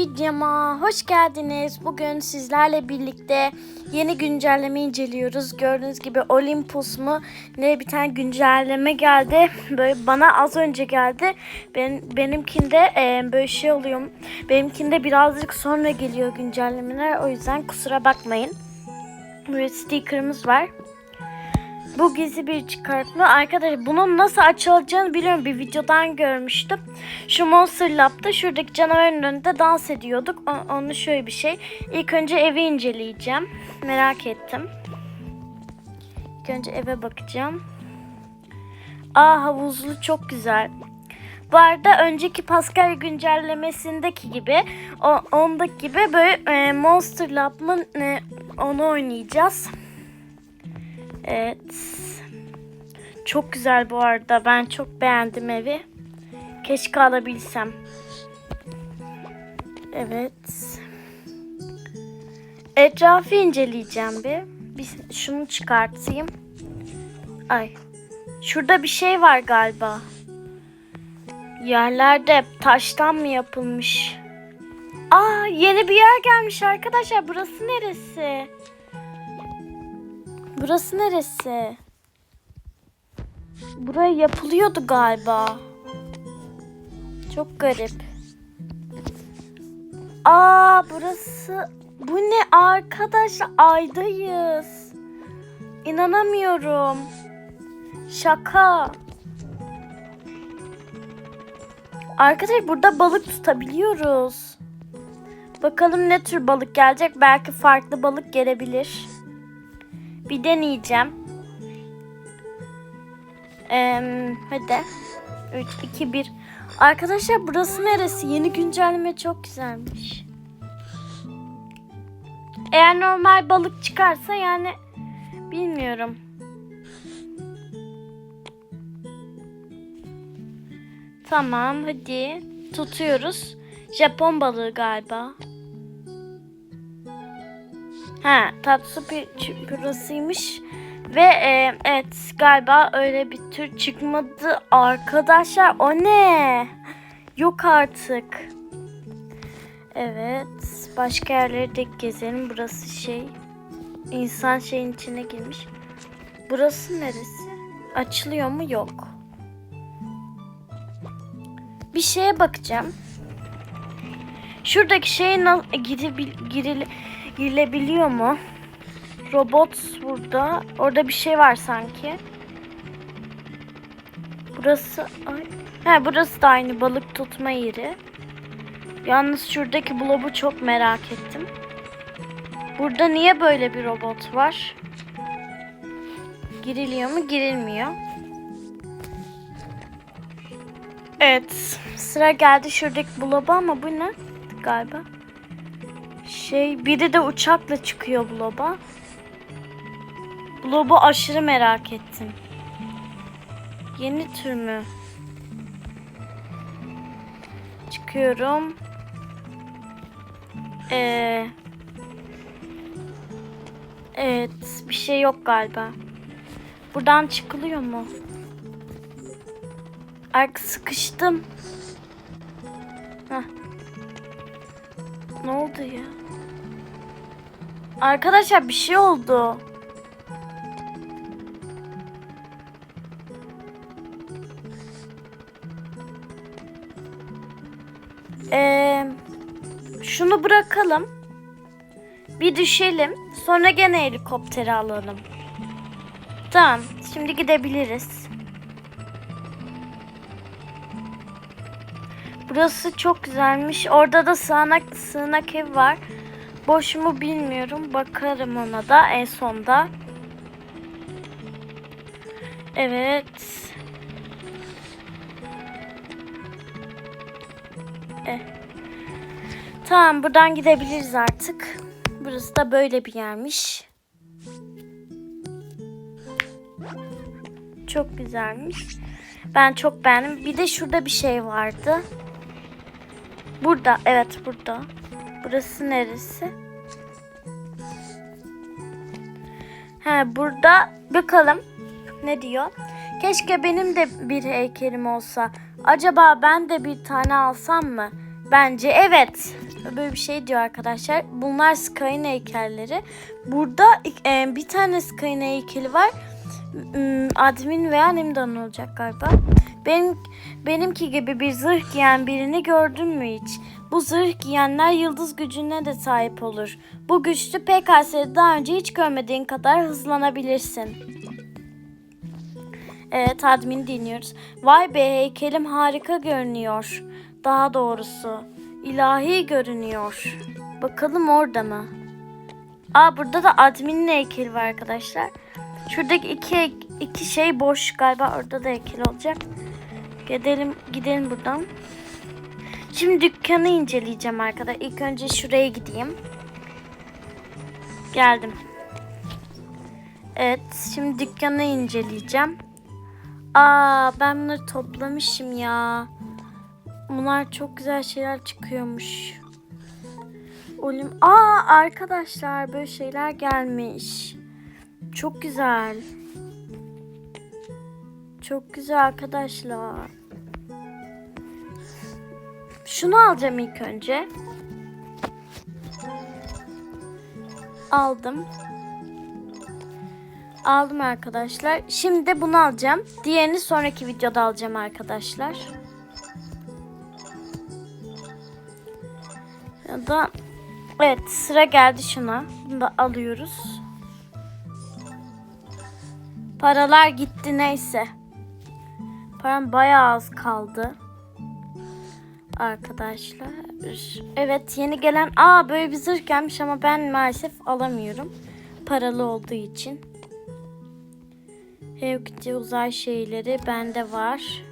videoma hoş geldiniz. Bugün sizlerle birlikte yeni güncelleme inceliyoruz. Gördüğünüz gibi Olympus mu ne bir tane güncelleme geldi. Böyle bana az önce geldi. Ben benimkinde e, böyle şey oluyor. Benimkinde birazcık sonra geliyor güncellemeler. O yüzden kusura bakmayın. Böyle sticker'ımız var. Bu gizli bir çıkartma. Arkadaşlar bunun nasıl açılacağını biliyorum. Bir videodan görmüştüm. Şu Monster Lab'da şuradaki canavarın önünde dans ediyorduk. O- Onu şöyle bir şey. İlk önce evi inceleyeceğim. Merak ettim. İlk önce eve bakacağım. Aa havuzlu çok güzel. Bu arada önceki Pascal güncellemesindeki gibi o, ondaki gibi böyle e, Monster Lab'ın e, onu oynayacağız. Evet. Çok güzel bu arada. Ben çok beğendim evi. Keşke alabilsem. Evet. Etrafı inceleyeceğim bir. Bir şunu çıkartayım. Ay. Şurada bir şey var galiba. Yerlerde taştan mı yapılmış? Aa yeni bir yer gelmiş arkadaşlar. Burası neresi? Burası neresi? Buraya yapılıyordu galiba. Çok garip. Aa burası bu ne arkadaşlar aydayız. İnanamıyorum. Şaka. Arkadaşlar burada balık tutabiliyoruz. Bakalım ne tür balık gelecek. Belki farklı balık gelebilir. Bir deneyeceğim. Ee, hadi. 3, 2, 1. Arkadaşlar burası neresi? Yeni güncelleme çok güzelmiş. Eğer normal balık çıkarsa yani bilmiyorum. Tamam hadi tutuyoruz. Japon balığı galiba. Ha, tatlı bir burasıymış. Ve e, evet galiba öyle bir tür çıkmadı arkadaşlar. O ne? Yok artık. Evet. Başka yerleri de gezelim. Burası şey. insan şeyin içine girmiş. Burası neresi? Açılıyor mu? Yok. Bir şeye bakacağım. Şuradaki şey na- girebil giril girilebiliyor mu? Robot burada. Orada bir şey var sanki. Burası. He, burası da aynı balık tutma yeri. Yalnız şuradaki blobu çok merak ettim. Burada niye böyle bir robot var? Giriliyor mu? Girilmiyor. Evet. Sıra geldi şuradaki bloba ama bu ne? Galiba. Şey biri de uçakla çıkıyor bloba. Blob'u aşırı merak ettim. Yeni tür mü? Çıkıyorum. Ee, evet, bir şey yok galiba. Buradan çıkılıyor mu? Ark sıkıştım. Heh. Ne oldu ya? Arkadaşlar bir şey oldu. Ee, şunu bırakalım. Bir düşelim. Sonra gene helikopteri alalım. Tamam. Şimdi gidebiliriz. Burası çok güzelmiş. Orada da sığınak, sığınak ev var. Boş mu bilmiyorum. Bakarım ona da en sonda. Evet. Eh. Tamam buradan gidebiliriz artık. Burası da böyle bir yermiş. Çok güzelmiş. Ben çok beğendim. Bir de şurada bir şey vardı. Burada. Evet burada. Burası neresi? He burada bakalım ne diyor. Keşke benim de bir heykelim olsa. Acaba ben de bir tane alsam mı? Bence evet. Böyle bir şey diyor arkadaşlar. Bunlar Sky'ın heykelleri. Burada e, bir tane Sky'ın heykeli var. Hmm, Admin veya Nimdan olacak galiba. Benim benimki gibi bir zırh giyen birini gördün mü hiç? Bu zırh giyenler yıldız gücüne de sahip olur. Bu güçlü PKS'de daha önce hiç görmediğin kadar hızlanabilirsin. Evet admin dinliyoruz. Vay be heykelim harika görünüyor. Daha doğrusu ilahi görünüyor. Bakalım orada mı? Aa burada da adminin heykeli var arkadaşlar. Şuradaki iki, iki şey boş galiba orada da heykel olacak. Gidelim gidelim buradan. Şimdi dükkanı inceleyeceğim arkadaşlar. İlk önce şuraya gideyim. Geldim. Evet şimdi dükkanı inceleyeceğim. Aa ben bunları toplamışım ya. Bunlar çok güzel şeyler çıkıyormuş. Olim. Aa arkadaşlar böyle şeyler gelmiş. Çok güzel. Çok güzel arkadaşlar. Şunu alacağım ilk önce. Aldım. Aldım arkadaşlar. Şimdi bunu alacağım. Diğerini sonraki videoda alacağım arkadaşlar. Ya da evet sıra geldi şuna. Bunu da alıyoruz. Paralar gitti neyse. Param bayağı az kaldı. Arkadaşlar. Evet yeni gelen aa böyle bir zırh gelmiş ama ben maalesef alamıyorum. Paralı olduğu için. Hello Kitty uzay şeyleri bende var.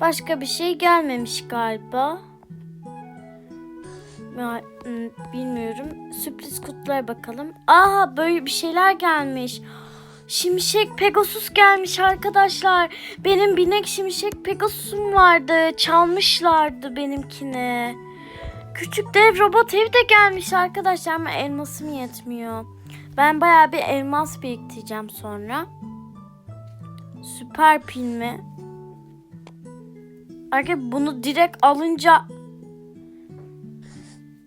Başka bir şey gelmemiş galiba. Hmm, bilmiyorum. Sürpriz kutulara bakalım. Aa böyle bir şeyler gelmiş. Şimşek Pegasus gelmiş arkadaşlar. Benim binek Şimşek Pegasus'um vardı. Çalmışlardı benimkini. Küçük dev robot ev de gelmiş arkadaşlar ama elmasım yetmiyor. Ben bayağı bir elmas biriktireceğim sonra. Süper pil mi? Arkadaşlar bunu direkt alınca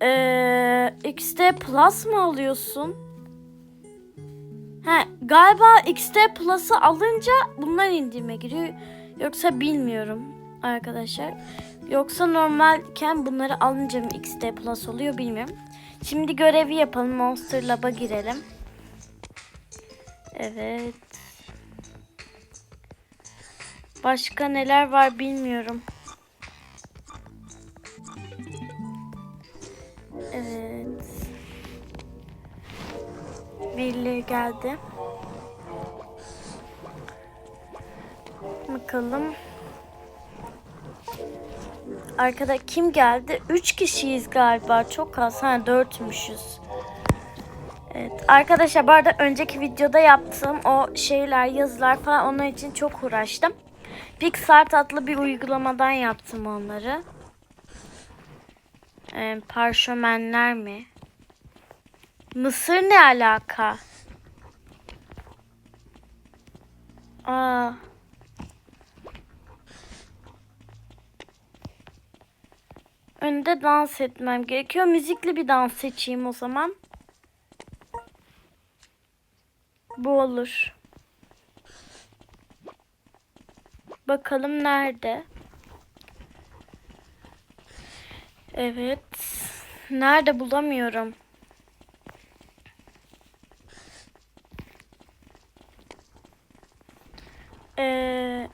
ee, XD Plus mı alıyorsun? Galiba XD Plus'ı alınca bunlar indirime giriyor. Yoksa bilmiyorum arkadaşlar. Yoksa normalken bunları alınca mı XD Plus oluyor bilmiyorum. Şimdi görevi yapalım. Monster Lab'a girelim. Evet. Başka neler var bilmiyorum. Evet. Birileri geldi. Bakalım. Arkada kim geldi? Üç kişiyiz galiba. Çok az. Ha dörtmüşüz. Evet. Arkadaşlar bu arada önceki videoda yaptığım o şeyler, yazılar falan onun için çok uğraştım. Pixart adlı bir uygulamadan yaptım onları. Ee, parşömenler mi? Mısır ne alaka? Aa. Önde dans etmem gerekiyor. Müzikli bir dans seçeyim o zaman. Bu olur. Bakalım nerede? Evet. Nerede bulamıyorum. Ee,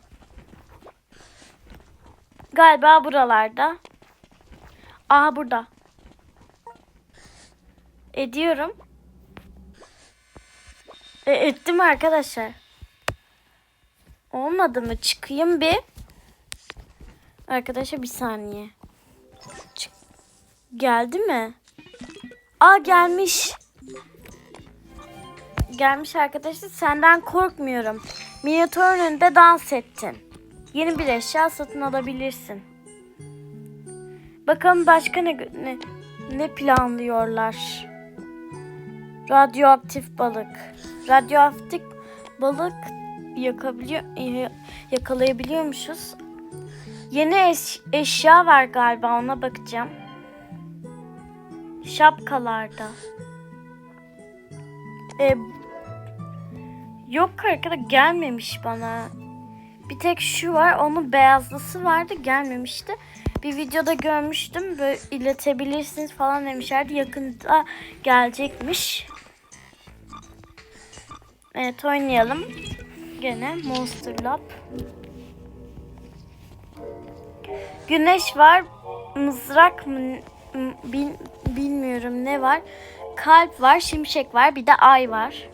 galiba buralarda. Aha burada. Ediyorum. E, ettim arkadaşlar. Olmadı mı? Çıkayım bir. Arkadaşlar bir saniye. Çık. Geldi mi? Aa gelmiş. Gelmiş arkadaşlar. Senden korkmuyorum. Minotaur'un önünde dans ettin. Yeni bir eşya satın alabilirsin. Bakalım başka ne, ne, ne planlıyorlar. Radyoaktif balık. Radyoaktif balık yakabiliyor, yakalayabiliyormuşuz. Yeni eş- eşya var galiba ona bakacağım. Şapkalarda. E, yok arkada gelmemiş bana. Bir tek şu var onun beyazlısı vardı gelmemişti. Bir videoda görmüştüm böyle iletebilirsiniz falan demişlerdi. Yakında gelecekmiş. Evet oynayalım. Gene Monster Lab. Güneş var. Mızrak mı? bil- bilmiyorum ne var. Kalp var, şimşek var, bir de ay var.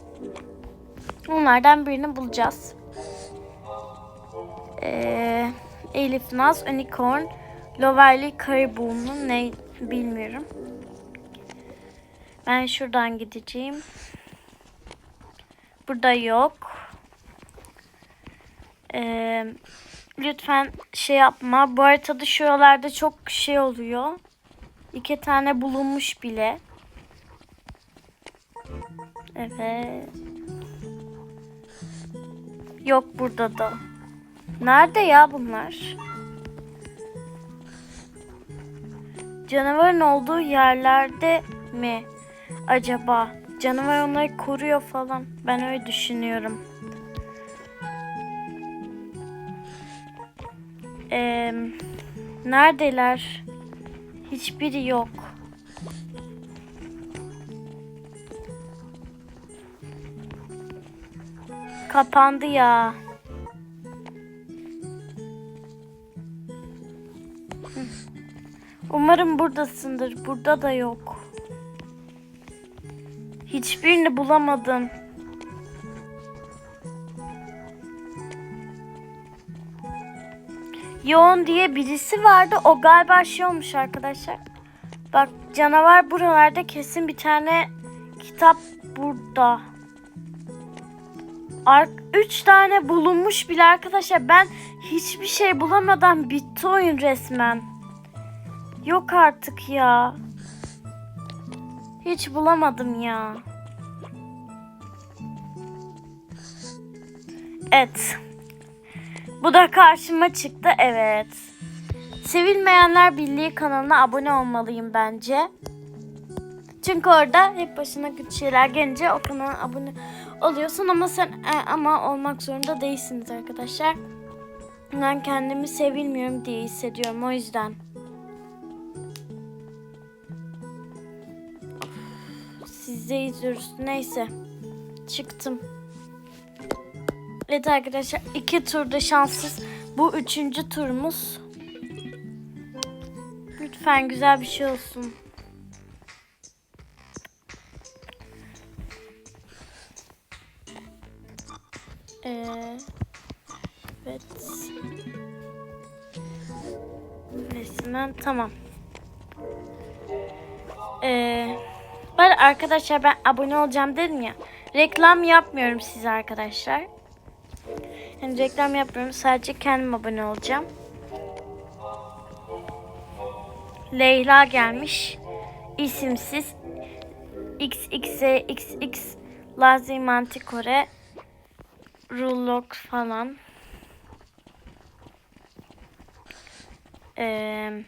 Onlardan birini bulacağız. Ee, Elif Naz, Unicorn, Loverly Karibu'nun ne bilmiyorum. Ben şuradan gideceğim. Burada yok. Ee, lütfen şey yapma. Bu haritada şuralarda çok şey oluyor. İki tane bulunmuş bile. Evet. Yok burada da. Nerede ya bunlar? Canavarın olduğu yerlerde mi acaba? Canavar onları koruyor falan. Ben öyle düşünüyorum. Ee, neredeler? Hiçbiri yok. Kapandı ya. Umarım buradasındır. Burada da yok. Hiçbirini bulamadım. Yoğun diye birisi vardı. O galiba şey olmuş arkadaşlar. Bak canavar buralarda kesin bir tane kitap burada. Ar üç tane bulunmuş bile arkadaşlar. Ben hiçbir şey bulamadan bitti oyun resmen. Yok artık ya. Hiç bulamadım ya. Evet. Bu da karşıma çıktı. Evet. Sevilmeyenler Birliği kanalına abone olmalıyım bence. Çünkü orada hep başına kötü şeyler gelince o kanala abone oluyorsun ama sen e, ama olmak zorunda değilsiniz arkadaşlar. Ben kendimi sevilmiyorum diye hissediyorum o yüzden. Siz de izliyoruz. Neyse. Çıktım. Evet arkadaşlar iki turda şanssız. Bu üçüncü turumuz. Lütfen güzel bir şey olsun. Ee, evet. Resmen tamam. Ee, ben arkadaşlar ben abone olacağım dedim ya. Reklam yapmıyorum size arkadaşlar. Yani reklam yapmıyorum. Sadece kendim abone olacağım. Leyla gelmiş. İsimsiz. XX'e XX Lazim Antikore Rulok falan. Ee,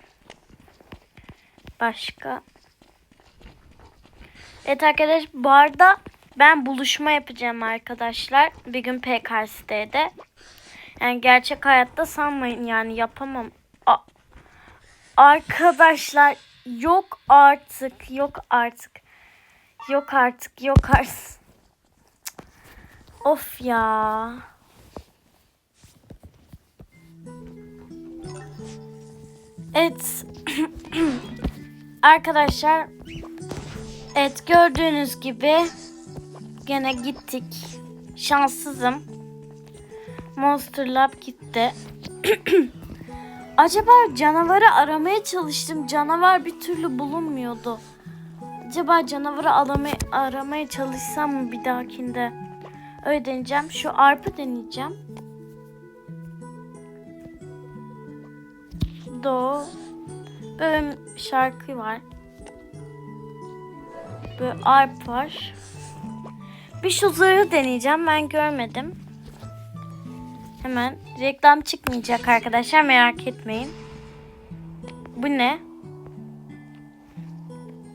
başka. Evet arkadaşlar bu arada ben buluşma yapacağım arkadaşlar. Bir gün PKS'de. Yani gerçek hayatta sanmayın yani yapamam. A- arkadaşlar yok artık yok artık. Yok artık yok artık. Of ya. Evet. Arkadaşlar. Evet gördüğünüz gibi gene gittik. Şanssızım. Monster Lab gitti. Acaba canavarı aramaya çalıştım. Canavar bir türlü bulunmuyordu. Acaba canavarı aramaya, aramaya çalışsam mı bir dahakinde? Öyle deneyeceğim. Şu arpa deneyeceğim. Do. Böyle şarkı var. Böyle arp var. Bir şu zırhı deneyeceğim. Ben görmedim. Hemen reklam çıkmayacak arkadaşlar merak etmeyin. Bu ne?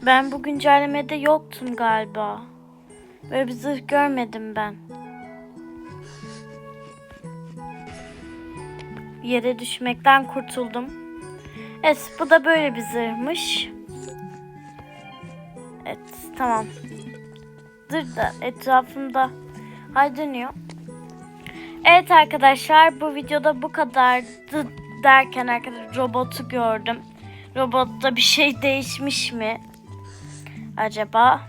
Ben bu güncellemede yoktum galiba. Böyle bir zırh görmedim ben. Yere düşmekten kurtuldum. Evet bu da böyle bir zırhmış. Tamam. Zırh da etrafımda hay dönüyor. Evet arkadaşlar bu videoda bu kadardı derken arkadaşlar robotu gördüm. Robotta bir şey değişmiş mi? Acaba?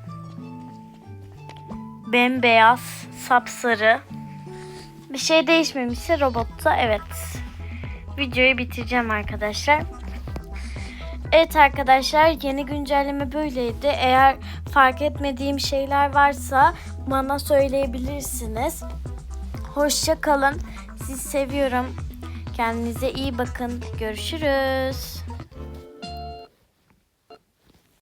Bembeyaz, sapsarı. Bir şey değişmemişse robotta evet. Videoyu bitireceğim arkadaşlar. Evet arkadaşlar yeni güncelleme böyleydi. Eğer fark etmediğim şeyler varsa bana söyleyebilirsiniz. Hoşça kalın. Sizi seviyorum. Kendinize iyi bakın. Görüşürüz.